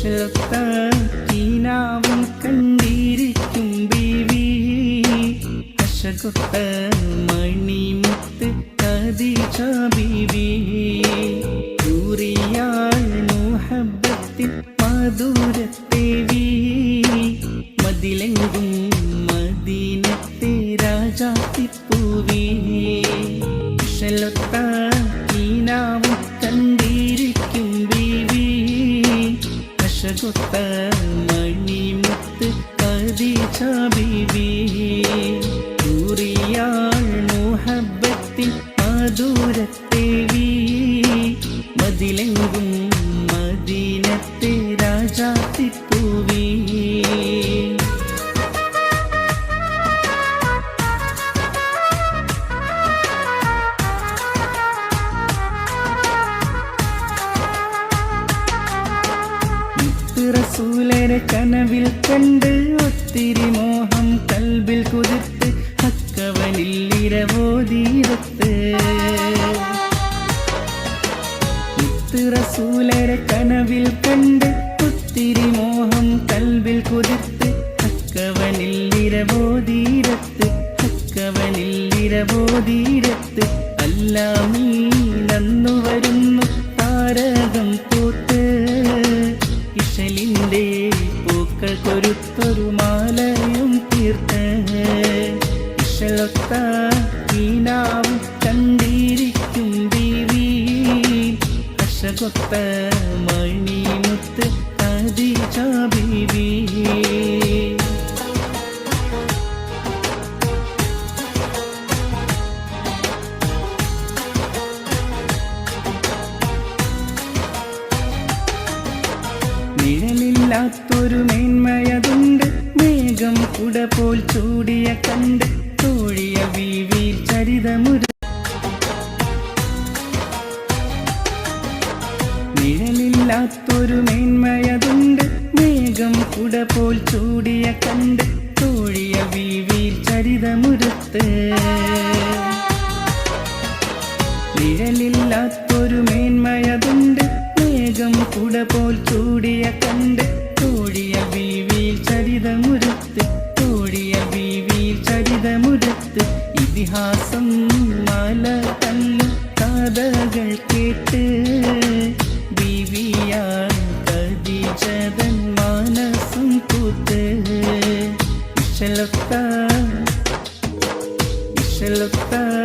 ഇഷലൊത്ത കീനാവും കണ്ടിരിക്കും ബീവി. അശകൊത്ത മണിമുത്ത് കതിച്ച ബീവി. ദൂരിയാൾ മുഹബത്തിൽ മധുരത്തേവി മതിലെങ്കും മദീനത്തെ രാജാത്തിപ്പൂവി. ഇഷലൊത്ത കീനാവും കണ്ടിരിക്കും അശകൊത്ത മണിമുത്ത് കദീജ ബിബി ദൂരിയാൾ മുഹബത്തിൽ മധുരത്തേവി മതിലെങ്കും മദീനത്തെ രാജാത്തിപ്പൂവി മുത്ത് റസൂലരെ കനവിൽ കണ്ട് ഒത്തിരി മോഹം കൽബിൽ കുതിർത്ത് ഹക്കവനിൽ ഇരവോതീരത്ത് മുത്ത് റസൂലരെ കനവിൽ കണ്ട് ഒത്തിരി മോഹം കൽബിൽ കുതിർത്ത് ഹക്കവനിൽ ഇരവോതീരത്ത് അല്ലാമീ നന്നു വരുന്നു താരകം പൂത്ത് ഇഷലിന്റെ പൂക്കൾ കൊരുത്തൊരു മാലയും തീർത്ത്. ഇഷലൊത്ത ഈനാവും കണ്ടിരിക്കും ബീവി അശകൊത്ത മണിമുത്ത് കദീജ ബീവി നിഴലില്ലാത്തൊരു മേന്മയതുണ്ട്. മേഘം കുട പോൽ ചൂടിയ കണ്ട് തോഴിയ വീവി ചരിതമുര നിഴലില്ലാത്തൊരു മേന്മയതുണ്ട്. മേഘം കുട പോൽ ചൂടിയ കണ്ട് തോഴിയ വീവി ചരിതമുരത്ത്. നിഴലില്ലാത്തൊരു മേന്മയതുണ്ട്. മേഘം കുട പോൽ ചൂടിയ കണ്ട്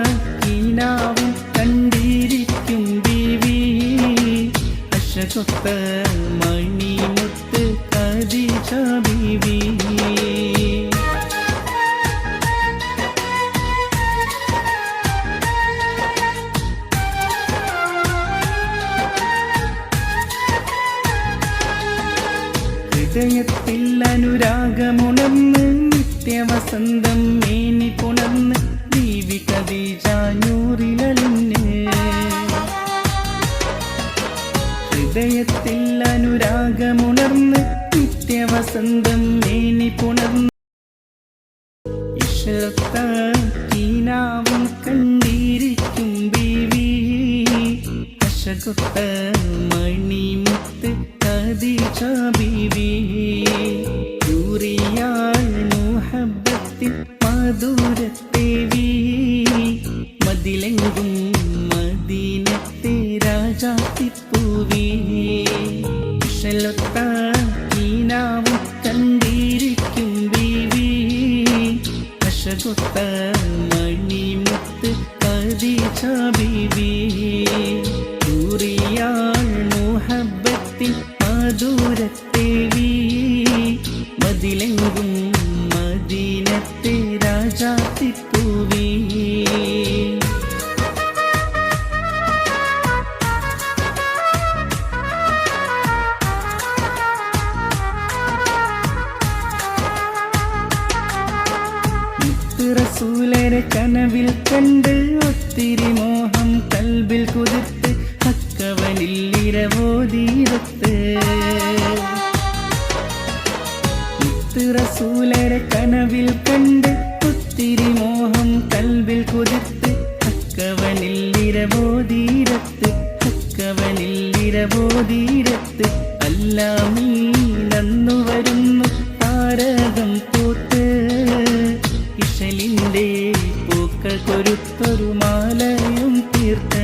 ഇഷലൊത്ത കീനാവും കണ്ടിരിക്കും ബീവി. അശകൊത്ത മണിമുത്ത് കദീജ ബീവി. ഹൃദയത്തിൽ അനുരാഗമുണർന്ന് നിത്യവസന്തം മേനി പുണർന്ന് കദീജാഞ്ഞൂറിലലിന് ഹൃദയത്തിൽ അനുരാഗമുണർന്ന് നിത്യവസന്തം മേനി പുണർന്ന് ഇഷത്താവും കണ്ടിരിക്കും ബീവി അശകൊത്ത മണിമുത്ത് കദീജ ബീവി ദൂരിയാൾ മുഹബത്തിൽ മധുരത്തേവി മതിലെങ്കും മദീനത്തെ രാജാത്തിപ്പൂവേ. ഇഷലൊത്ത കീനാവും കണ്ടിരിക്കും ബീവി. അശകൊത്ത മണിമുത്ത് കദീജ ബീവി. ദൂരിയാൾ മുഹബത്തിൽ മധുരത്തേവി റസൂലരെ കനവിൽ കണ്ട് ഒത്തിരി മോഹം കൽബിൽ കുതിർത്ത് ഹക്കവനിൽ ഇരവോതീരത്ത് റസൂലരെ കനവിൽ കണ്ട് ഒത്തിരി മോഹം കൽബിൽ കുതിർത്ത് ഹക്കവനിൽ ഇരവോതീരത്ത് ഹക്കവനിൽ ഇരവോതീരത്ത് അല്ലാമീ നന്നു വരുന്നു താരകം പൂത്ത് മയിലിന്റെ പൂക്കൾ കൊരുത്തൊരു മാലയും തീർത്ത്.